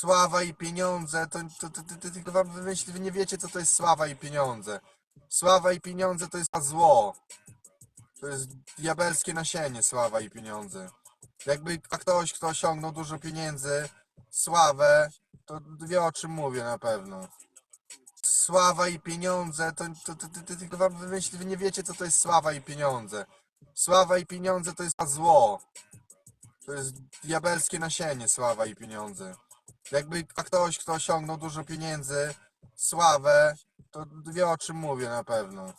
Sława i pieniądze, to, to, to, to, to wam wymyśli, wy nie wiecie co to jest sława i pieniądze. Sława i pieniądze to jest zło. To jest diabelskie nasienie, sława i pieniądze. Jakby ktoś, kto osiągnął dużo pieniędzy, sławę, to wie o czym mówię na pewno. Sława i pieniądze, to, to, to, to, to tylko wam wymyśli, wy nie wiecie co to jest sława i pieniądze. Sława i pieniądze to jest zło. To jest diabelskie nasienie, sława i pieniądze. Jakby ktoś, kto osiągnął dużo pieniędzy, sławę, to wie o czym mówię na pewno.